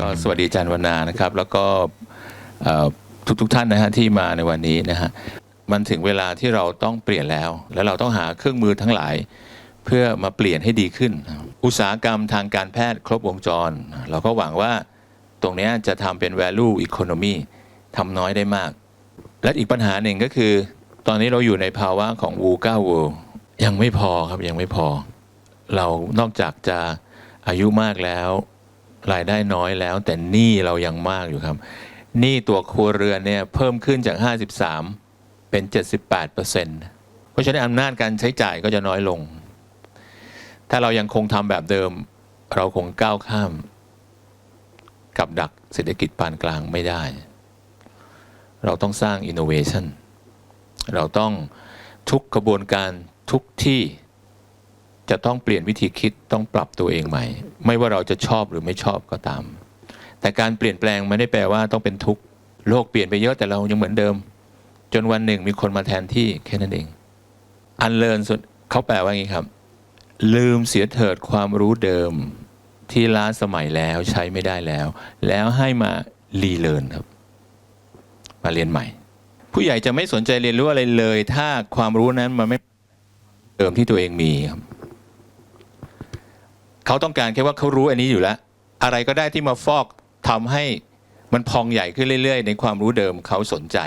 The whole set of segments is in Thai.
ก็สวัสดีอาจารย์วรรณานะครับ แล้วก็ทุกทุกท่านนะฮะที่มาในวันนี้นะฮะมันถึงเวลาที่เราต้องเปลี่ยนแล้ว แล้วเราต้องหาเครื่องมือทั้งหลาย เพื่อมาเปลี่ยนให้ดีขึ้น อุตสาหกรรมทางการแพทย์ครบวงจร เราก็หวังว่าตรงนี้จะทำเป็น value economy ทำน้อยได้มาก และอีกปัญหาหนึ่งก็คือ ตอนนี้เราอยู่ในภาวะของ VUCA world ยังไม่พอครับยังไม่พอ เรานอกจากจะอายุมากแล้ว รายได้น้อยแล้ว แต่หนี้เรายังมากอยู่ครับหนี้ตัวครัวเรือนเนี่ยเพิ่มขึ้นจาก 53 เป็น 78เปอร์เซ็นต์เพราะฉะนั้นอำนาจการใช้จ่ายก็จะน้อยลง ถ้าเรายังคงทำแบบเดิม เราคงก้าวข้าม กับดักเศรษฐกิจปานกลางไม่ได้ เราต้องสร้าง innovation เราต้องทุกกระบวนการทุกที่จะต้องเปลี่ยนวิธีคิดต้องปรับตัวเองใหม่ ไม่ว่าเราจะชอบหรือไม่ชอบก็ตาม แต่การเปลี่ยนแปลงไม่ได้แปลว่าต้องเป็นทุกข์โลกเปลี่ยนไปเยอะแต่เรายังเหมือนเดิม จนวันหนึ่งมีคนมาแทนที่แค่นั้นเอง อันเลินสุดเขาแปลว่าอย่างนี้ครับ ลืมเสียเถิดความรู้เดิมที่ล้าสมัยแล้วใช้ไม่ได้แล้ว แล้วให้มารีเลิร์นครับ มาเรียนใหม่ ผู้ใหญ่จะไม่สนใจเรียนรู้อะไรเลย ถ้าความรู้นั้นมันไม่เดิมที่ตัวเองมีครับ เขาต้องการแค่ว่าเขารู้อันนี้อยู่แล้ว อะไรก็ได้ที่มาฟอกทำให้มันพองใหญ่ขึ้นเรื่อย ๆ ในความรู้เดิมเขาสนใจ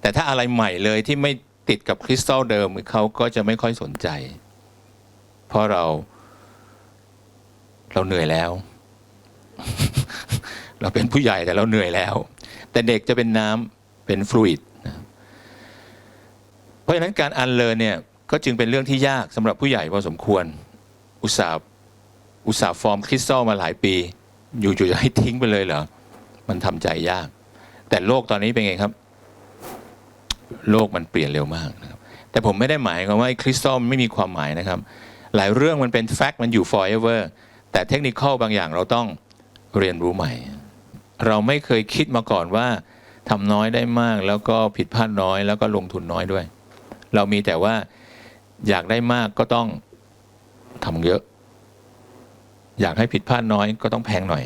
แต่ถ้าอะไรใหม่เลยที่ไม่ติดกับคริสตัลเดิมเขาก็จะไม่ค่อยสนใจ เพราะเราเราเหนื่อยแล้ว เราเป็นผู้ใหญ่แต่เราเหนื่อยแล้ว แต่เด็กจะเป็นน้ำเป็นฟลูอิดเพราะฉะนั้นการอันเลินเนี่ยก็จึงเป็นเรื่องที่ยากสำหรับผู้ใหญ่พอสมควร อุตสาห์ อุตสาห์ฟอร์มคริสตัลมาหลายปี อยู่ๆจะให้ทิ้งไปเลยเหรอ มันทำใจยาก แต่โลกตอนนี้เป็นไงครับ โลกมันเปลี่ยนเร็วมากนะครับ แต่ผมไม่ได้หมายความว่าคริสตัลไม่มีความหมายนะครับ หลายเรื่องมันเป็นแฟกต์มันอยู่ forever แต่เทคนิคบางอย่างเราต้องเรียนรู้ใหม่ เราไม่เคยคิดมาก่อนว่าทำน้อยได้มากแล้วก็ผิดพลาดน้อยแล้วก็ลงทุนน้อยด้วย เรามีแต่ว่าอยากได้มากก็ต้องทำเยอะ อยากให้ผิดพลาดน้อยก็ต้องแพงหน่อย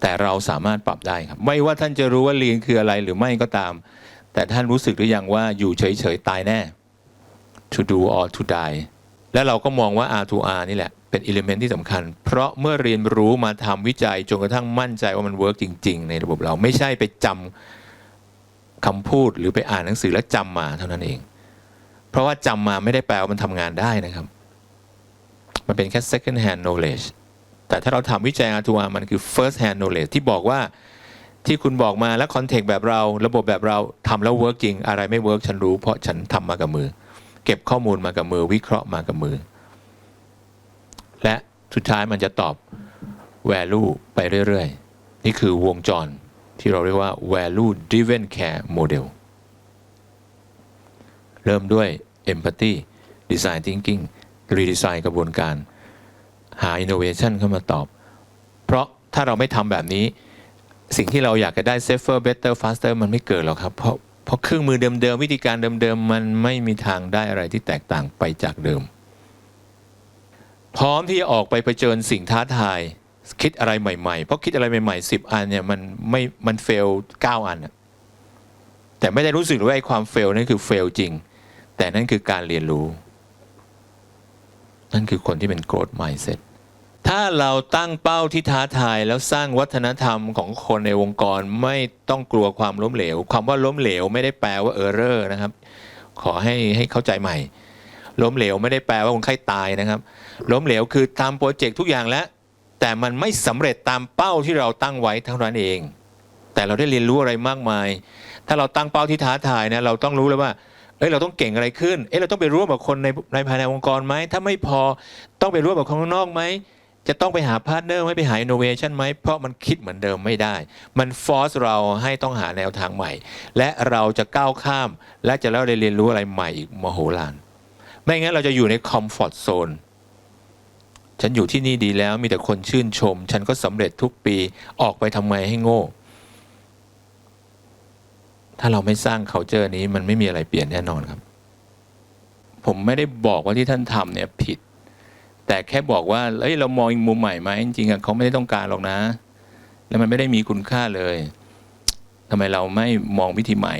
แต่เราสามารถปรับได้ครับ ไม่ว่าท่านจะรู้ว่าเรียนคืออะไรหรือไม่ก็ตาม แต่ท่านรู้สึกหรือยังว่าอยู่เฉยๆตายแน่ to do or to die และเราก็มองว่า R to R นี่แหละเป็นอิเลเมนที่สำคัญ เพราะเมื่อเรียนรู้มาทำวิจัยจนกระทั่งมั่นใจว่ามันเวิร์กจริง ๆ ในระบบเราไม่ใช่ไปจำคำพูดหรือไปอ่านหนังสือแล้วจำมาเท่านั้นเอง เพราะว่าจำมาไม่ได้แปลว่ามันทำงานได้นะครับ มันเป็นแค่ second hand knowledge แต่ถ้าเราทำวิจัย R to R มันคือ first hand knowledge ที่บอกว่าที่คุณบอกมาและคอนเทกต์แบบเราระบบแบบเราทำแล้วเวิร์กจริง อะไรไม่เวิร์กฉันรู้เพราะฉันทำมากับมือ เก็บข้อมูลมากับมือ วิเคราะห์มากับมือ และสุดท้ายมันจะตอบ value ไปเรื่อย ๆ นี่คือวงจรที่เราเรียกว่า value driven care model เริ่มด้วย empathy design thinking redesign กระบวนการ หา innovation เข้ามาตอบ เพราะถ้าเราไม่ทำแบบนี้ สิ่งที่เราอยากจะได้ safer better faster มันไม่เกิดหรอกครับ เพราะเพราะเครื่องมือเดิมๆวิธีการเดิมๆมันไม่มีทางได้อะไรที่แตกต่างไปจากเดิม พร้อมที่จะออกไปเผชิญสิ่งท้าทายคิดอะไรใหม่ ๆ เพราะคิดอะไรใหม่ๆสิบอันเนี่ยมันไม่มันเฟลเก้าอันอะแต่ไม่ได้รู้สึกว่าไอ้ความเฟลนั่นคือเฟลจริง แต่นั่นคือการเรียนรู้ นั่นคือคนที่เป็น growth mindset ถ้าเราตั้งเป้าที่ท้าทายแล้วสร้างวัฒนธรรมของคนในองค์กรไม่ต้องกลัวความล้มเหลวความว่าล้มเหลวไม่ได้แปลว่าเออร์เรอร์นะครับ ขอให้ให้เข้าใจใหม่ ล้มเหลวไม่ได้แปลว่าคนไข้ตายนะครับ ล้มเหลวคือตามโปรเจกต์ทุกอย่างแล้ว แต่มันไม่สำเร็จตามเป้าที่เราตั้งไว้เท่านั้นเอง แต่เราได้เรียนรู้อะไรมากมาย ถ้าเราตั้งเป้าที่ท้าทายนะเราต้องรู้เลยว่า เอ้ยเราต้องเก่งอะไรขึ้น เอ้ยเราต้องไปร่วมกับคนในในภายในองค์กรไหม ถ้าไม่พอต้องไปร่วมกับคนข้างนอกไหม จะต้องไปหาพาร์ทเนอร์ไหมไปหาอินโนเวชันไหม เพราะมันคิดเหมือนเดิมไม่ได้ มันฟอร์สเราให้ต้องหาแนวทางใหม่ และเราจะก้าวข้าม และจะแล้วได้เรียนรู้อะไรใหม่อีกมโหฬาร ไม่งั้นเราจะอยู่ในคอมฟอร์ z โซน ฉันอยู่ที่นี่ดีแล้วมีแต่คนชื่นชม ฉันก็สำเร็จทุกปี ออกไปทำไมให้โง่ ถ้าเราไม่สร้าง culture นี้มันไม่มีอะไรเปลี่ยนแน่นอนครับ ผมไม่ได้บอกว่าที่ท่านทำเนี่ยผิด แต่แค่บอกว่าเอ้ยเรามองอีกมุมใหม่ไหมจริงๆเขาไม่ได้ต้องการหรอกนะ แล้วมันไม่ได้มีคุณค่าเลยทำไมเราไม่มองวิธีใหม่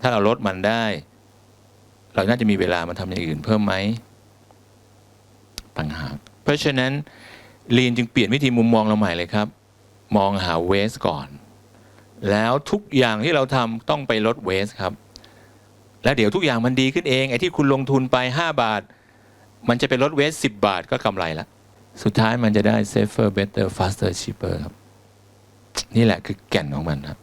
ถ้าเราลดมันได้ เราน่าจะมีเวลามาทำอย่างอื่นเพิ่มไหมต่างหากเพราะฉะนั้นลีนจึงเปลี่ยนวิธีมุมมองเราใหม่เลยครับ มองหาเวสก่อน แล้วทุกอย่างที่เราทำต้องไปลดเวสครับ แล้วเดี๋ยวทุกอย่างมันดีขึ้นเองไอ้ที่คุณลงทุนไป 5 บาท มันจะเป็นลดเวส 10 บาทก็กำไรละสุดท้ายมันจะได้ safer better faster cheaper ครับ นี่แหละคือแก่นของมันครับ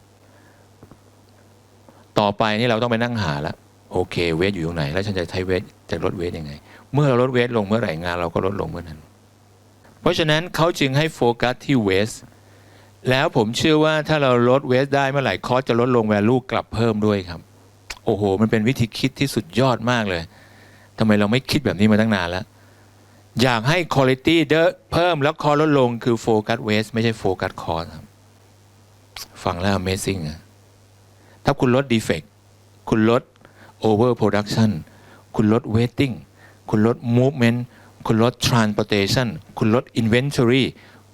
ต่อไปนี่เราต้องไปนั่งหาละโอเคเวทอยู่ตรงไหน แล้วฉันจะใช้เวทจะลดเวทยังไง เมื่อเราลดเวทลงเมื่อไหร่งานเราก็ลดลงเมื่อนั้น เพราะฉะนั้นเขาจึงให้โฟกัสที่เวส แล้วผมเชื่อว่าถ้าเราลดเวสได้เมื่อไหร่คอสจะลดลงแวลูกลับเพิ่มด้วยครับ โอ้โห มันเป็นวิธีคิดที่สุดยอดมากเลยทำไมเราไม่คิดแบบนี้มาตั้งนานแล้ว อยากให้คุณภาพเดเพิ่มแล้วคอลดลงคือโฟกัสเวสไม่ใช่โฟกัสคอสครับฟังแล้ว Amazing อะถ้าคุณลด defect คุณลด over production คุณลด waiting คุณลด movement คุณลด transportation คุณลด inventory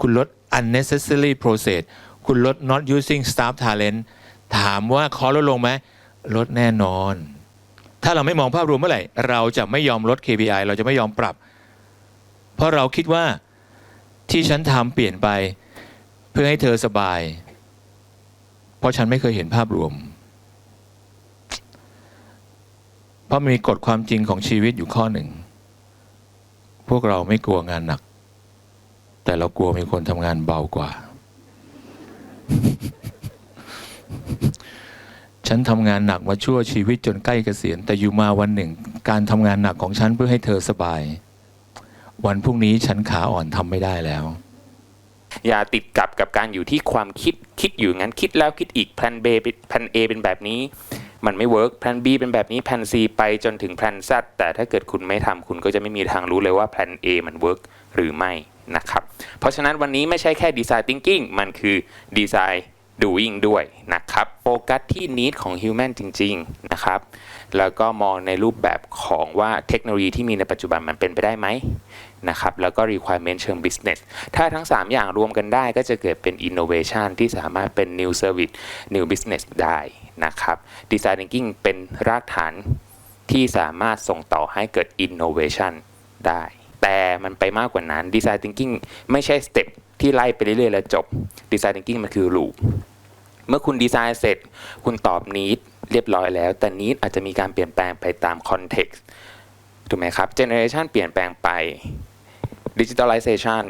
คุณลด unnecessary process คุณลด not using staff talent ถามว่าคอลดลงไหมลดแน่นอน ถ้าเราไม่มองภาพรวมเมื่อไหร่ เราจะไม่ยอมลด KPI เราจะไม่ยอมปรับ เพราะเราคิดว่าที่ฉันทำเปลี่ยนไป เพื่อให้เธอสบาย เพราะฉันไม่เคยเห็นภาพรวม เพราะมีกฎความจริงของชีวิตอยู่ข้อหนึ่ง พวกเราไม่กลัวงานหนัก แต่เรากลัวมีคนทำงานเบากว่า ฉันทำงานหนักมาชั่วชีวิตจนใกล้เกษียณ แต่อยู่มาวันหนึ่ง การทำงานหนักของฉันเพื่อให้เธอสบาย วันพรุ่งนี้ฉันขาอ่อนทำไม่ได้แล้ว อย่าติดกับกับการอยู่ที่ความคิดคิดอยู่งั้นคิดแล้วคิดอีกแพลน B แพลน A เป็นแบบนี้มันไม่เวิร์กแพลน B เป็นแบบนี้แพลน C ไปจนถึงแพลน Z แต่ถ้าเกิดคุณไม่ทำคุณก็จะไม่มีทางรู้เลยว่าแพลน A มันเวิร์กหรือไม่ นะครับ เพราะฉะนั้นวันนี้ไม่ใช่แค่ดีไซน์ thinking มันคือดีไซน์ doing ด้วยนะครับโฟกัสที่ need ของ human จริง ๆ นะครับ แล้วก็มองในรูปแบบของว่าเทคโนโลยีที่มีในปัจจุบันมันเป็นไปได้ไหมนะครับ แล้วก็ requirement เชิง business ถ้าทั้ง 3 อย่างรวมกันได้ก็จะเกิดเป็น innovation ที่สามารถเป็น new service new business ได้นะครับ design thinking เป็นรากฐานที่สามารถส่งต่อให้เกิด innovation ได้ แต่มันไปมากกว่านั้น design thinking ไม่ใช่ step ที่ไล่ไปเรื่อยๆแล้วจบ design thinking มันคือ loop เมื่อคุณดีไซน์เสร็จ คุณตอบนิดเรียบร้อยแล้ว แต่นิดอาจจะมีการเปลี่ยนแปลงไปตามคอนเท็กซ์ถูกไหมครับเจเนอเรชันเปลี่ยนแปลงไปดิจิทัลไลเซชัน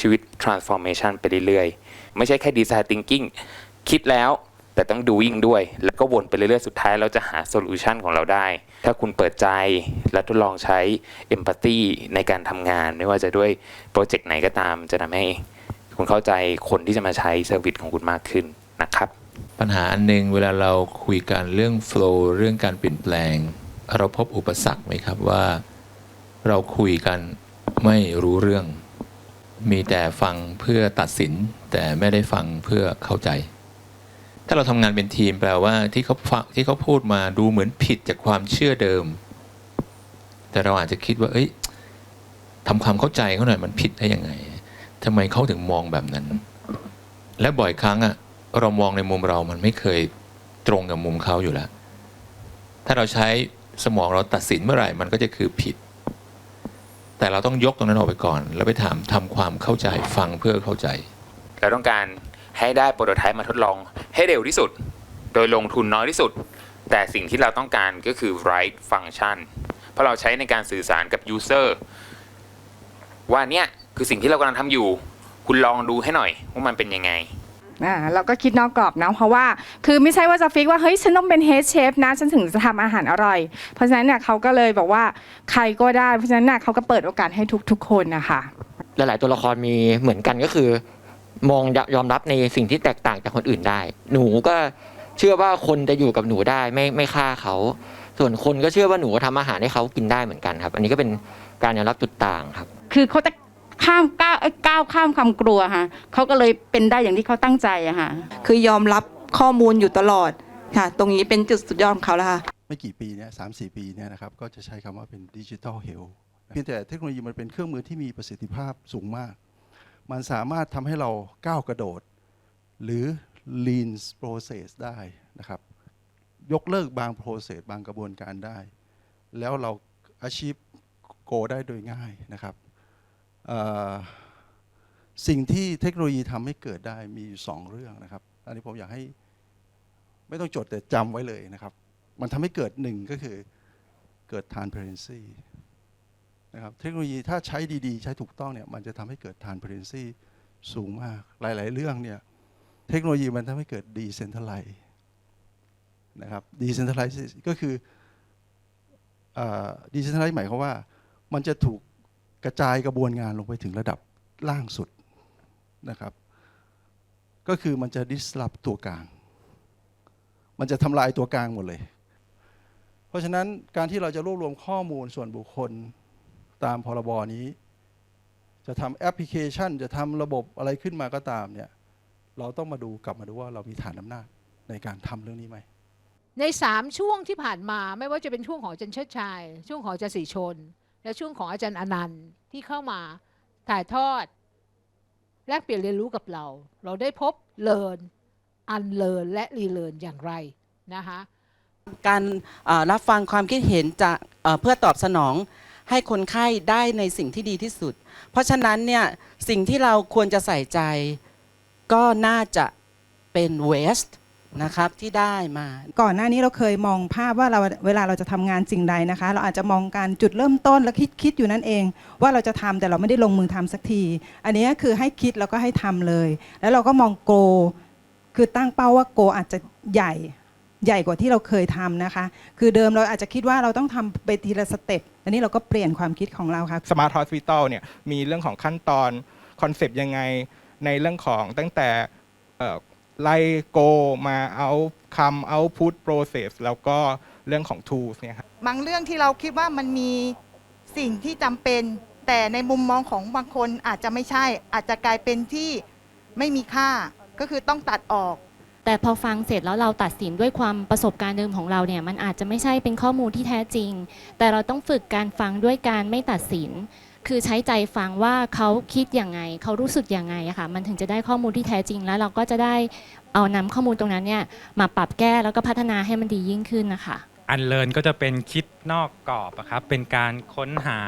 ชีวิต transformation ไปเรื่อยๆ ไม่ใช่แค่ดีไซน์ thinking คิดแล้วแต่ต้อง doing ด้วย แล้วก็วนไปเรื่อยๆ สุดท้ายเราจะหาโซลูชันของเราได้ ถ้าคุณเปิดใจและทดลองใช้ empathy ในการทำงาน ไม่ว่าจะด้วยโปรเจกต์ไหนก็ตาม จะทำให้คุณเข้าใจคนที่จะมาใช้เซอร์วิสของคุณมากขึ้นนะครับ ปัญหาอันหนึ่งเวลาเราคุยกันเรื่อง flow เรื่องการเปลี่ยนแปลง เราพบอุปสรรคไหมครับว่า เราคุยกันไม่รู้เรื่อง มีแต่ฟังเพื่อตัดสินแต่ไม่ได้ฟังเพื่อเข้าใจ ถ้าเราทำงานเป็นทีมแปลว่าที่เขาฟังที่เขาพูดมาดูเหมือนผิดจากความเชื่อเดิม แต่เราอาจจะคิดว่า เอ้ยทำความเข้าใจเขาหน่อยมันผิดได้ยังไงทำไมเขาถึงมองแบบนั้น และบ่อยครั้งอะเรามองในมุมเรามันไม่เคยตรงกับมุมเขาอยู่แล้ว ถ้าเราใช้สมองเราตัดสินเมื่อไหร่มันก็จะคือผิด แต่เราต้องยกตรงนั้นออกไปก่อน แล้วไปถามทำความเข้าใจฟังเพื่อเข้าใจ เราต้องการ ให้ได้โปรโตไทป์มาทดลองให้เร็วที่สุด โดยลงทุนน้อยที่สุด แต่สิ่งที่เราต้องการก็คือ right function เพราะเราใช้ในการสื่อสารกับ user ว่าเนี่ยคือสิ่งที่เรากำลังทำอยู่ คุณลองดูให้หน่อยว่ามันเป็นยังไงอ่าเราก็คิดนอกกรอบนะเพราะว่าคือไม่ใช่ว่าจะฟิกว่าเฮ้ยฉันต้องเป็นเฮดเชฟนะฉันถึงจะทำอาหารอร่อย เพราะฉะนั้นเนี่ยเขาก็เลยบอกว่าใครก็ได้เพราะฉะนั้นเนี่ยเขาก็เปิดโอกาสให้ทุกๆคนนะคะหลายๆตัวละครมีเหมือนกันก็คือ มองยอมรับในสิ่งที่แตกต่างจากคนอื่นได้ หนูก็เชื่อว่าคนจะอยู่กับหนูได้ไม่ไม่ฆ่าเขา ส่วนคนก็เชื่อว่าหนูทำอาหารให้เขากินได้เหมือนกันครับ อันนี้ก็เป็นการยอมรับจุดต่างครับ คือเขาจะข้ามก้าวเอ้ยก้าวข้ามความกลัวค่ะเขาก็เลยเป็นได้อย่างที่เขาตั้งใจอะค่ะคือยอมรับข้อมูลอยู่ตลอดค่ะ ตรงนี้เป็นจุดสุดยอดของเขาแล้วค่ะไม่กี่ปีเนี่ยสามสี่ปีเนี่ยนะครับก็จะใช้คำว่าเป็นดิจิทัลเฮลท์เพียงแต่เทคโนโลยีมันเป็นเครื่องมือที่มีประสิทธิภาพสูงมาก มันสามารถทำให้เราก้าวกระโดด หรือ lean process ได้นะครับ ยกเลิกบาง process บางกระบวนการได้ แล้วเรา achieve goal ได้โดยง่ายนะครับสิ่งที่เทคโนโลยีทำให้เกิดได้มีอยู่สองเรื่องนะครับ อันนี้ผมอยากให้ไม่ต้องจดแต่จำไว้เลยนะครับ มันทำให้เกิดหนึ่งก็คือเกิด transparency นะครับเทคโนโลยีถ้าใช้ดีๆ ใช้ถูกต้องเนี่ยมันจะทำให้เกิด transparency สูงมาก หลายๆ เรื่องเนี่ยเทคโนโลยีมันทำให้เกิด decentralize นะครับ decentralize ก็คือเอ่อ decentralize หมายความว่า มันจะถูกกระจายกระบวนงานลงไปถึงระดับล่างสุดนะครับ ก็คือมันจะ disrupt ตัวกลาง มันจะทำลายตัวกลางหมดเลย เพราะฉะนั้นการที่เราจะรวบรวมข้อมูลส่วนบุคคล ตามพรบนี้ จะทำแอปพลิเคชัน จะทำระบบอะไรขึ้นมาก็ตามเนี่ยเราต้องมาดูกลับมาดูว่าเรามีฐานอำนาจในการทำเรื่องนี้ไหมในสามช่วงที่ผ่านมาไม่ว่าจะเป็นช่วงของอาจารย์เชิดชัยช่วงของอาจารย์ศรีชน และช่วงของอาจารย์อนันต์ที่เข้ามาถ่ายทอด แลกเปลี่ยนเรียนรู้กับเรา เราได้พบเลิร์นอันเลิร์นและรีเลิร์นอย่างไรนะคะการเอ่อรับฟังความคิดเห็นจากเอ่อเพื่อตอบสนอง ให้คนไข้ได้ในสิ่งที่ดีที่สุด เพราะฉะนั้นเนี่ยสิ่งที่เราควรจะใส่ใจ ก็น่าจะเป็นเวสต์นะครับที่ได้มา ก่อนหน้านี้เราเคยมองภาพว่าเราเวลาเราจะทำงานสิ่งใดนะคะ เราอาจจะมองการจุดเริ่มต้นแล้วคิดคิดอยู่นั่นเอง ว่าเราจะทำแต่เราไม่ได้ลงมือทำสักที อันนี้คือให้คิดแล้วก็ให้ทำเลย แล้วเราก็มองโก คือตั้งเป้าว่าโกอาจจะใหญ่ ใหญ่กว่าที่เราเคยทำนะคะ คือเดิมเราอาจจะคิดว่าเราต้องทำไปทีละสเต็ปอันนี้เราก็เปลี่ยนความคิดของเราค่ะ Smart Hospital เนี่ยมีเรื่องของขั้นตอนคอนเซปต์ยังไงในเรื่องของตั้งแต่เอ่อไล่โกมาเอาคำเอาพุท process แล้วก็เรื่องของ tools เนี่ยครับบางเรื่องที่เราคิดว่ามันมีสิ่งที่จำเป็น แต่ในมุมมองของบางคนอาจจะไม่ใช่ อาจจะกลายเป็นที่ไม่มีค่าก็คือต้องตัดออก แต่พอฟังเสร็จแล้วเราตัดสินด้วยความประสบการณ์เดิมของเราเนี่ยมันอาจจะไม่ใช่เป็นข้อมูลที่แท้จริง แต่เราต้องฝึกการฟังด้วยการไม่ตัดสิน คือใช้ใจฟังว่าเขาคิดอย่างไง เขารู้สึกอย่างไงอะค่ะมันถึงจะได้ข้อมูลที่แท้จริงแล้วเราก็จะได้เอานำข้อมูลตรงนั้นเนี่ยมาปรับแก้แล้วก็พัฒนาให้มันดียิ่งขึ้นนะคะ อันเลินก็จะเป็นคิดนอกกรอบอะครับเป็นการค้นหา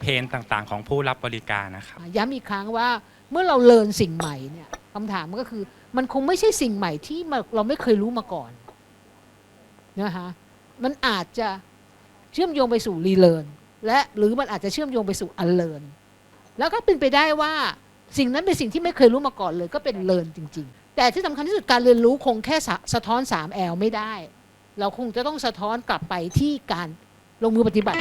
เพนต่างๆ ของผู้รับบริการนะครับย้ำอีกครั้งว่าเมื่อเราเลิร์นสิ่งใหม่เนี่ยคำถามก็คือ มันคงไม่ใช่สิ่งใหม่ที่เราไม่เคยรู้มาก่อนนะคะมันอาจจะเชื่อมโยงไปสู่รีเลิร์นและหรือมันอาจจะเชื่อมโยงไปสู่อันเลิร์นแล้วก็เป็นไปได้ว่าสิ่งนั้นเป็นสิ่งที่ไม่เคยรู้มาก่อนเลยก็เป็นเลิร์นจริง ๆ แต่ที่สำคัญที่สุดการเรียนรู้คงแค่สะสะท้อน 3L ไม่ได้ เราคงจะต้องสะท้อนกลับไปที่การลงมือปฏิบัติ